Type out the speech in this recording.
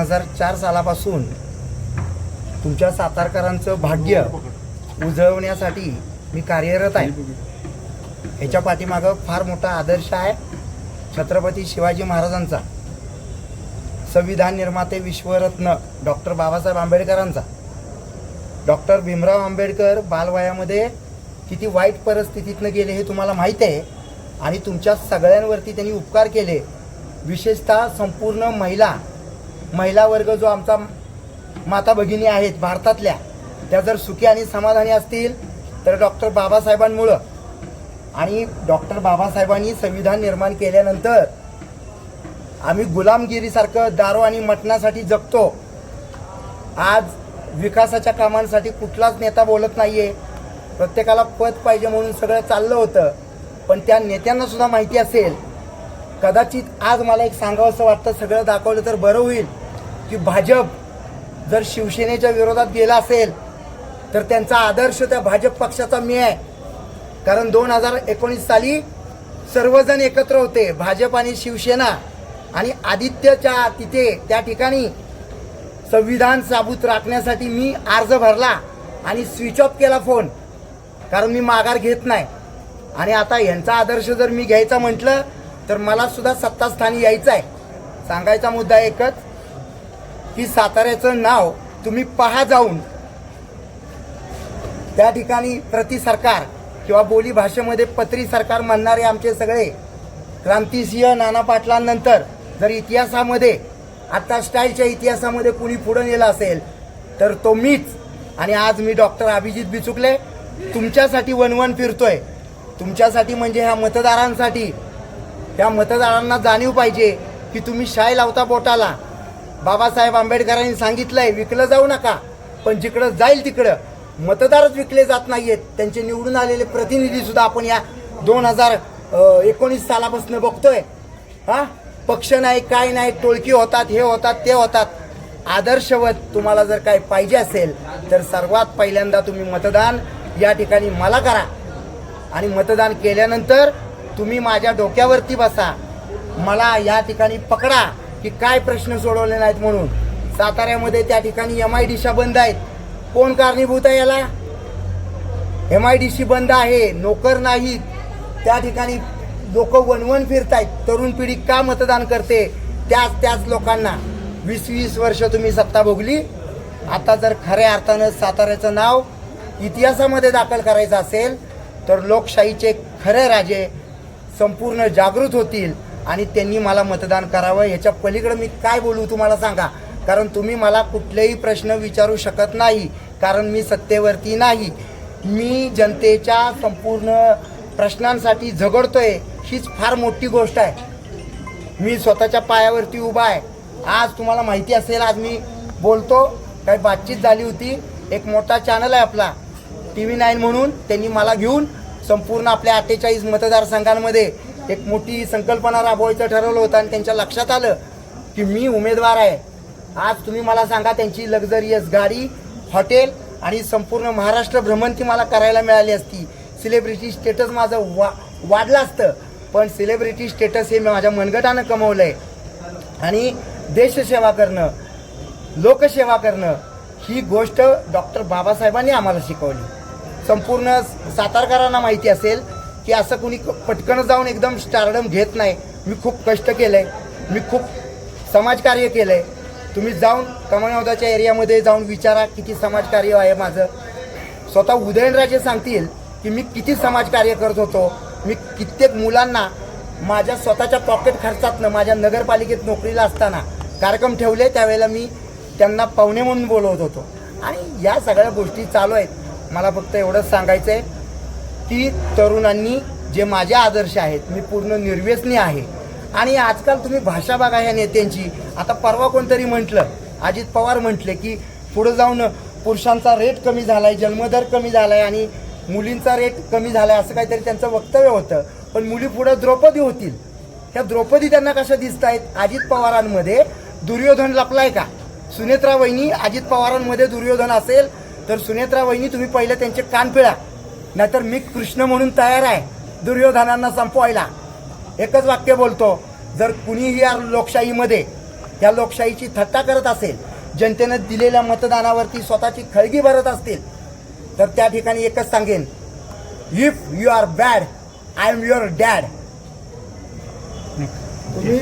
हजार चार सालापासून तुमच्या सातारकरांचं भाग्य उजळवण्यासाठी मी कार्यरत आहे. ह्याच्या पाठीमागं फार मोठा आदर्श आहे छत्रपती शिवाजी महाराजांचा संविधान निर्माते विश्वरत्न डॉक्टर बाबासाहेब आंबेडकरांचा. डॉक्टर भीमराव आंबेडकर बालवयामध्ये किती वाईट परिस्थितीतनं गेले हे तुम्हाला माहीत आहे आणि तुमच्या सगळ्यांवरती त्यांनी उपकार केले. विशेषतः संपूर्ण महिला महिला वर्ग जो आमचा माता भगिनी आहेत भारतातल्या त्या जर सुखी आणि समाधानी असतील तर डॉक्टर बाबासाहेबांमुळं आणि डॉक्टर बाबासाहेबांनी संविधान निर्माण केल्यानंतर आम्ही गुलामगिरीसारखं दारू आणि मटणासाठी जगतो. आज विकासाच्या कामांसाठी कुठलाच नेता बोलत नाही आहे प्रत्येकाला पद पाहिजे म्हणून सगळं चाललं होतं पण त्या नेत्यांनासुद्धा माहिती असेल. कदाचित आज मला एक सांगावं असं वाटतं सगळं दाखवलं तर बरं होईल. की भाजप जर शिवसेनेच्या विरोधात गेला असेल तर त्यांचा आदर्श त्या भाजप पक्षाचा मी आहे. कारण दोन हजार एकोणीस साली सर्वजण एकत्र होते भाजप आणि शिवसेना. आणि आदित्यच्या तिथे त्या ठिकाणी संविधान साबूत राखण्यासाठी मी अर्ज भरला आणि स्विच ऑफ केला फोन कारण मी माघार घेत नाही. आणि आता यांचा आदर्श जर मी घ्यायचा म्हटलं तर मला सुद्धा सत्तास्थानी यायचं आहे सांगायचा मुद्दा एकच की साताऱ्याचं नाव तुम्ही पहा जाऊन. त्या ठिकाणी प्रति सरकार किंवा बोली भाषेमध्ये पत्री सरकार म्हणणारे आमचे सगळे क्रांतिसिंह नाना पाटलांनंतर जर इतिहासामध्ये आत्ता स्टाईलच्या इतिहासामध्ये कुणी पुढं नेलं असेल तर तो मीच. आणि आज मी डॉक्टर अभिजित बिचुकले तुमच्यासाठी वनवन फिरतोय. तुमच्यासाठी म्हणजे ह्या मतदारांसाठी त्या मतदारांना जाणीव पाहिजे की तुम्ही शाय लावता बोटाला. बाबासाहेब आंबेडकरांनी सांगितलंय विकलं जाऊ नका. पण जिकडं जाईल तिकडं मतदारच विकले जात नाहीयेत. त्यांचे निवडून आलेले प्रतिनिधी सुद्धा आपण या दोन हजार एकोणीस सालापासून बघतोय. हा? पक्ष नाही काय नाही टोळकी होतात हे होतात ते होतात. आदर्शवत तुम्हाला जर काही पाहिजे असेल तर सर्वात पहिल्यांदा तुम्ही मतदान या ठिकाणी मला करा. आणि मतदान केल्यानंतर तुम्ही माझ्या डोक्यावरती बसा. मला या ठिकाणी पकडा. की काय प्रश्न सोडवले नाहीत म्हणून. साताऱ्यामध्ये त्या ठिकाणी एम आय डी डीशा बंद आहेत. कोण कारणीभूत आहे याला? एम आय डी सी बंद आहे. नोकर नाहीत. त्या ठिकाणी लोक फिरत फिरतायत. तरुण पिढी का मतदान करते? त्याच त्याच लोकांना. वीस वीस वर्ष तुम्ही सत्ता भोगली. आता जर खऱ्या अर्थानं साताऱ्याचं नाव इतिहासामध्ये दाखल करायचं असेल तर लोकशाहीचे खरे राजे संपूर्ण जागृत होतील. आणि त्यांनी मला मतदान करावं ह्याच्या पलीकडे मी काय बोलू तुम्हाला सांगा. कारण तुम्ही मला कुठलेही प्रश्न विचारू शकत नाही कारण मी सत्तेवरती नाही. मी जनतेच्या संपूर्ण प्रश्नांसाठी झगडतोय हीच फार मोठी गोष्ट आहे. मी स्वतःच्या पायावरती उभा आहे. आज तुम्हाला माहिती असेल आज मी बोलतो काही बातचीत झाली होती. एक मोठा चॅनल आहे आपला टी व्ही नाईन म्हणून. त्यांनी मला घेऊन संपूर्ण आपल्या अठ्ठेचाळीस मतदारसंघांमध्ये एक मोठी संकल्पना राबवायचं ठरवलं होतं आणि त्यांच्या लक्षात आलं की मी उमेदवार आहे. आज तुम्ही मला सांगा त्यांची लक्झरियस गाडी हॉटेल आणि संपूर्ण महाराष्ट्र भ्रमंती मला करायला मिळाली असती. सेलिब्रिटी स्टेटस माझं वा वाढलं असतं. पण सेलिब्रिटी स्टेटस हे मी माझ्या मनगटानं कमवलं आहे आणि देशसेवा करणं लोकसेवा करणं ही गोष्ट डॉक्टर बाबासाहेबांनी आम्हाला शिकवली. संपूर्ण सातारकरांना माहिती असेल की असं कुणी पटकन जाऊन एकदम स्टारडम घेत नाही. मी खूप कष्ट केलं आहे मी खूप समाजकार्य केलं आहे तुम्ही जाऊन कमळनावदाच्या एरियामध्ये जाऊन विचारा किती समाजकार्य आहे माझं. स्वतः उदयनराजे सांगतील की मी किती समाजकार्य करत होतो. मी कित्येक मुलांना माझ्या स्वतःच्या पॉकेट खर्चातनं माझ्या नगरपालिकेत नोकरीला असताना कार्यक्रम ठेवले. त्यावेळेला मी त्यांना पाहुणे म्हणून बोलवत होतो. आणि या सगळ्या गोष्टी चालू आहेत. मला फक्त एवढंच सांगायचं आहे की तरुणांनी जे माझे आदर्श आहेत मी पूर्ण निर्व्यसनी आहे. आणि आजकाल तुम्ही भाषा बघा या नेत्यांची. आता परवा कोणतरी म्हटलं अजित पवार म्हटले की पुढं जाऊन पुरुषांचा रेट कमी झाला आहे जन्मदर कमी झाला आहे आणि मुलींचा रेट कमी झाला आहे असं काहीतरी त्यांचं वक्तव्य होतं. पण मुली पुढं द्रौपदी होतील. ह्या द्रौपदी त्यांना कशा दिसत आहेत अजित पवारांमध्ये दुर्योधन लपलाय का? सुनेत्रा वहिनी अजित पवारांमध्ये दुर्योधन असेल तर सुनेत्रा वहिनी तुम्ही पहिलं त्यांचे कान पिळा. नाहीतर मी कृष्ण म्हणून तयार आहे दुर्योधनांना संपवायला. एकच वाक्य बोलतो जर कुणीही या लोकशाहीमध्ये या लोकशाहीची थट्टा करत असेल जनतेनं दिलेल्या मतदानावरती स्वतःची खळगी भरत असतील तर त्या ठिकाणी एकच सांगेन if you are bad I am your dad तुम्ही